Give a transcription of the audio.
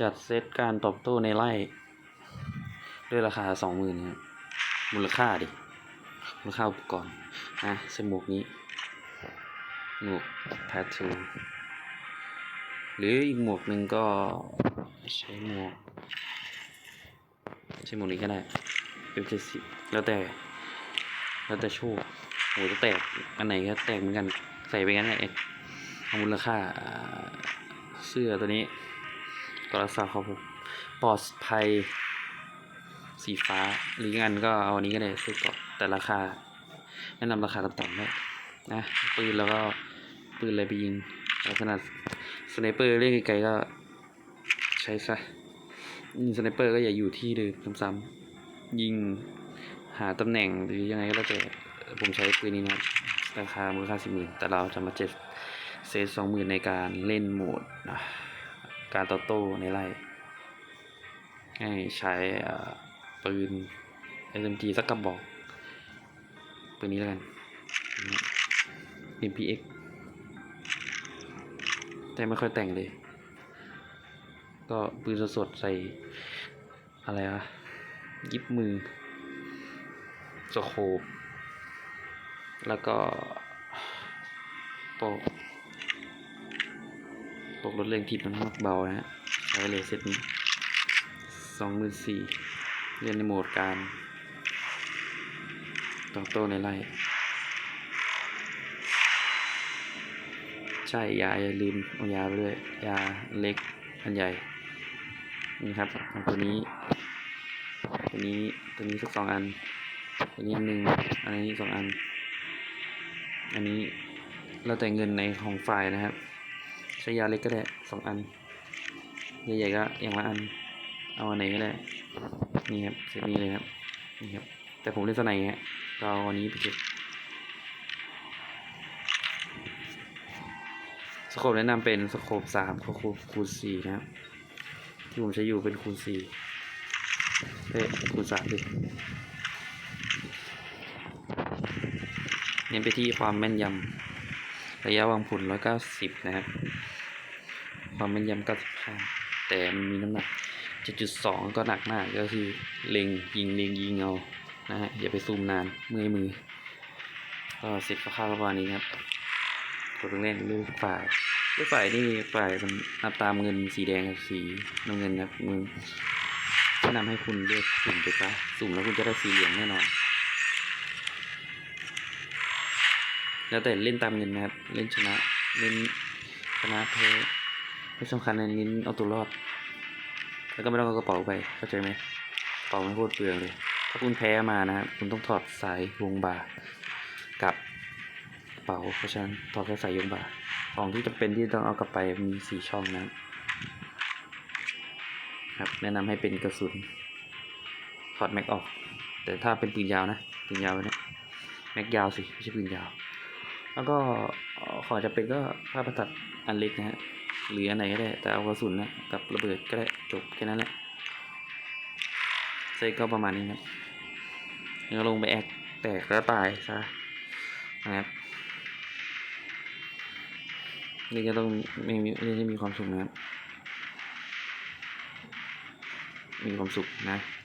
จัดเซตการตอบโต้ในไล่ด้วยราคาสองหมื่นครับมูลค่าดิ มูลค่าอุปกรณ์นะสมวกนี้หมวกแพททูหรืออีกหมวกหนึ่งก็ใช้หมวกใช้หมวกนี้ก็ได้เป็นเจ็ดสิบแล้วแต่ แล้วแต่โชคโหจะแตกอันไหนก็แตกเหมือนกันใส่ไปงั้นแหละเอามูลค่าเสื้อตัวนี้ ก็รักษาครับผมปลอดภัย สีฟ้า หรืองั้นก็เอาอันนี้ก็ได้ซื้อก่อนแต่ราคา แนะนำราคาต่ำๆได้นะปืนแล้วก็ปืนอะไรไปยิงลักษณะสไนเปอร์เล่นไกลๆก็ใช้ซะยิงสไนเปอร์ก็อย่าอยู่ที่เดิมซ้ำๆยิงหาตำแหน่งหรือยังไงก็แล้วแต่ผมใช้ปืนนี้นะราคามูลค่าสี่หมื่นแต่เราจะมาเจ็ดเซตสองหมื่นในการเล่นโหมดอะ การต่อโต้ในไล่ให้ใช้ปืน SMG สักกระบอก ปืนนี้แล้วกัน MPX แต่ไม่ค่อยแต่งเลย ก็ปืนสดๆใส่ อะไรวะยิบมือสโคปแล้วก็โป กโปกรถเร่งทิพมันมากเบานะฮะใช้เลยเซตนี้สองหมื่นสี่เล่นในโหมดการต่อโต้ในไล่ใช่ยาอย่าลืมเอายาไปด้วยยาเล็กอันใหญ่ นี่ครับตัวนี้ ตัวนี้ตัวนี้สักสองอัน ตัวนี้อันหนึ่งอันนี้สองอัน อันนี้แล้วแต่เงินในของฝ่ายนะครับ ช้ยาเล็กก็ได้สองอัน ใหญ่ๆก็อย่างละอัน เอาอันไหนก็ได้ นี่ครับเซตนี้เลยครับ นี่ครับ แต่ผมเล่นสไนฮะก็เอาอันนี้ไปเก็บสโคปแนะนำเป็นสโคปสามสโคปคูณสี่นะครับ ที่ผมใช้อยู่เป็นคูณสี่เอ้ยคูณสามดิเน้นไปที่ความแม่นยำระยะวางผลร้อยเก้าสิบนะครับ ความแม่นยำเก้าสิบห้าแต่มันมีน้ำหนักเจ็ดจุดสองก็หนักมากก็คือเล็งยิงเล็งยิงเอานะฮะอย่าไปซูมนานเมื่อยมือ ก็เสร็จคร่าวๆประมาณนี้ครับตัวเล่นลูกฝ่ายลูกฝ่ายนี่ฝ่ายมันนับตามเงินสีแดงกับสีน้ำเงินนะครับมึงแนะนำให้คุณเลือกสุ่มไปซะสุ่มแล้วคุณจะได้สีเหลืองแน่นอนแล้วแต่เล่นตามเงินนะครับ เล่นชนะ เล่นชนะแพ้ ไม่สำคัญในนี้เอาตัวรอด แล้วก็ไม่ต้องเอากระเป๋าไปเข้าใจไหมกระเป๋าไมันโคตรเปลืองเลย ถ้าคุณแพ้มานะครับคุณต้องถอดสายวงบากับกระเป๋าเพราะฉะนั้นถอดแค่สายยงบาของที่จำเป็นที่ต้องเอากลับไปมีสี่ช่องนะครับ แนะนำให้เป็นกระสุนถอดแม็กออก แต่ถ้าเป็นปืนยาวนะปืนยาวนะแม็กยาวสิไม่ใช่ปืนยาว แล้วก็ ขอจะเป็นก็ผ้าประตัดอันเล็กนะฮะหรืออันไหนก็ได้ แต่เอากระสุนนะกับระเบิดก็ได้จบแค่นั้นแหละเซตก็ประมาณนี้ครับแล้วลงไปแอกแตกแล้วตายซะนะครับนี่ก็ต้องไม่มีเล่นให้มีความสุขนะครับมีความสุขนะ